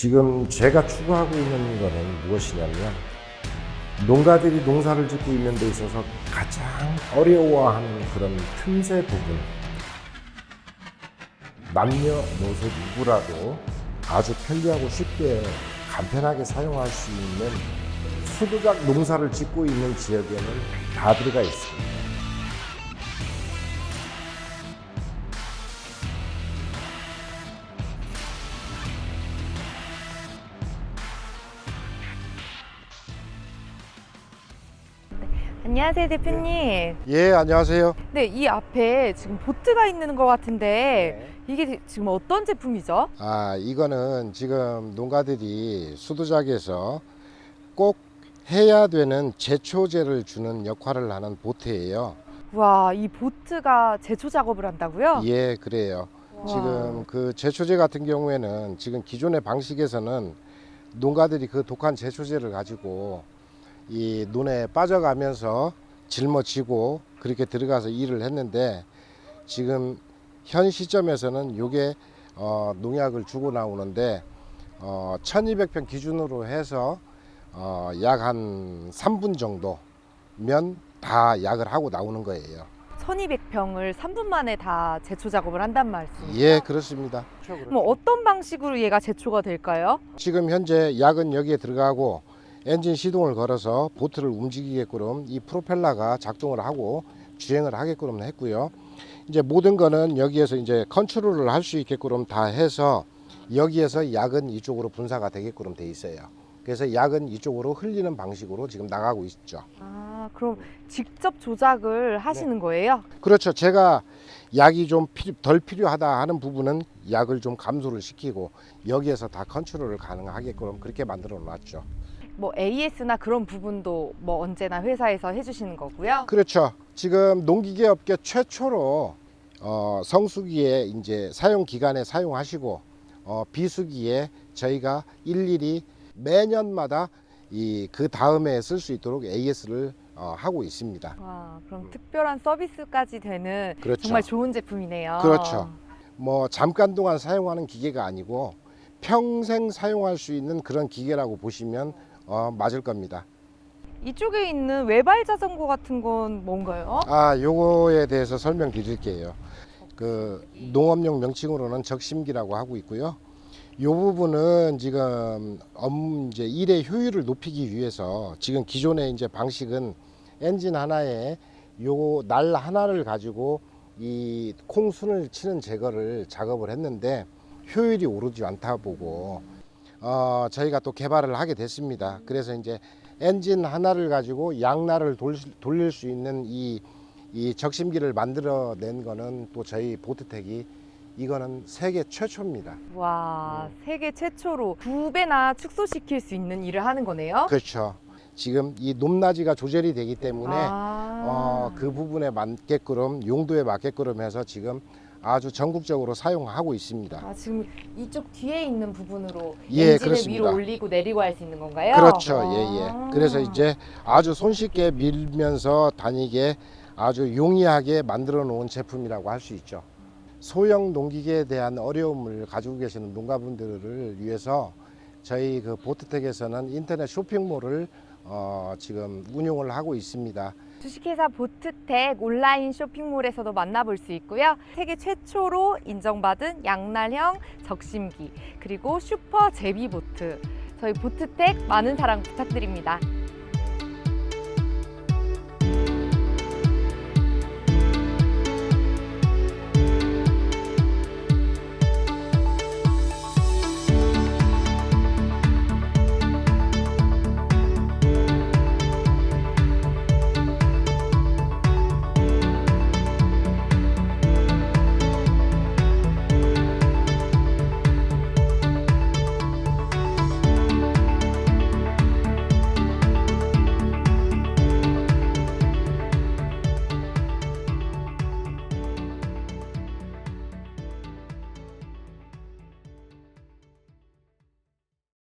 지금 제가 추구하고 있는 거는 무엇이냐면 농가들이 농사를 짓고 있는 데 있어서 가장 어려워하는 그런 틈새 부분 남녀노소 누구라도 아주 편리하고 쉽게 간편하게 사용할 수 있는 수두작 농사를 짓고 있는 지역에는 다 들어가 있습니다. 안녕하세요, 대표님. 예, 안녕하세요. 네, 이 앞에 지금 보트가 있는 것 같은데 이게 지금 어떤 제품이죠? 아, 이거는 지금 농가들이 수두작에서 꼭 해야 되는 제초제를 주는 역할을 하는 보트예요. 와, 이 보트가 제초 작업을 한다고요? 예, 그래요. 와. 지금 그 제초제 같은 경우에는 지금 기존의 방식에서는 농가들이 그 독한 제초제를 가지고 이 논에 빠져가면서 짊어지고 그렇게 들어가서 일을 했는데 지금 현 시점에서는 요게 어, 농약을 주고 나오는데 어, 1200평 기준으로 해서 어, 약 한 3분 정도면 다 약을 하고 나오는 거예요. 1200평을 3분 만에 다 제초 작업을 한단 말씀이죠? 예, 그렇습니다. 그럼 어떤 방식으로 얘가 제초가 될까요? 지금 현재 약은 여기에 들어가고 엔진 시동을 걸어서 보트를 움직이게끔 이 프로펠러가 작동을 하고 주행을 하게끔 했고요. 이제 모든 거는 여기에서 이제 컨트롤을 할 수 있게끔 다 해서 여기에서 약은 이쪽으로 분사가 되게끔 돼 있어요. 그래서 약은 이쪽으로 흘리는 방식으로 지금 나가고 있죠. 아, 그럼 직접 조작을 하시는 거예요? 그렇죠. 제가 약이 좀 덜 필요하다 하는 부분은 약을 좀 감소를 시키고 여기에서 다 컨트롤을 가능하게끔 그렇게 만들어 놨죠. 뭐 AS나 그런 부분도 뭐 언제나 회사에서 해주시는 거고요. 그렇죠. 지금 농기계 업계 최초로 어, 성수기에 이제 사용 기간에 사용하시고 어, 비수기에 저희가 일일이 매년마다 이 그 다음에 쓸 수 있도록 AS를 어, 하고 있습니다. 와, 그럼 특별한 서비스까지 되는 그렇죠. 정말 좋은 제품이네요. 그렇죠. 뭐 잠깐 동안 사용하는 기계가 아니고 평생 사용할 수 있는 그런 기계라고 보시면 어, 맞을 겁니다. 이쪽에 있는 외발 자전거 같은 건 뭔가요? 아, 요거에 대해서 설명드릴게요. 그 농업용 명칭으로는 적심기라고 하고 있고요. 요 부분은 지금 업 이제 일의 효율을 높이기 위해서 지금 기존의 이제 방식은 엔진 하나에 요 날 하나를 가지고 이 콩순을 치는 제거를 작업을 했는데 효율이 오르지 않다 보고 어, 저희가 또 개발을 하게 됐습니다. 그래서 이제 엔진 하나를 가지고 양날을 돌, 돌릴 수 있는 이, 이 적심기를 만들어낸 거는 또 저희 보트텍이 이거는 세계 최초입니다. 와, 세계 최초로 두 배나 축소시킬 수 있는 일을 하는 거네요. 그렇죠. 지금 이 높낮이가 조절이 되기 때문에 아, 어, 그 부분에 맞게끔 용도에 맞게끔 해서 지금 아주 전국적으로 사용하고 있습니다. 아, 지금 이쪽 뒤에 있는 부분으로 예, 엔진을 그렇습니다. 위로 올리고 내리고 할 수 있는 건가요? 그렇죠. 아. 예 예. 그래서 이제 아주 손쉽게 밀면서 다니게 아주 용이하게 만들어 놓은 제품이라고 할 수 있죠. 소형 농기계에 대한 어려움을 가지고 계시는 농가분들을 위해서 저희 그 보트텍에서는 인터넷 쇼핑몰을 어, 지금 운용을 하고 있습니다. 주식회사 보트텍 온라인 쇼핑몰에서도 만나볼 수 있고요. 세계 최초로 인정받은 양날형 적심기 그리고 슈퍼 제비 보트 저희 보트텍 많은 사랑 부탁드립니다.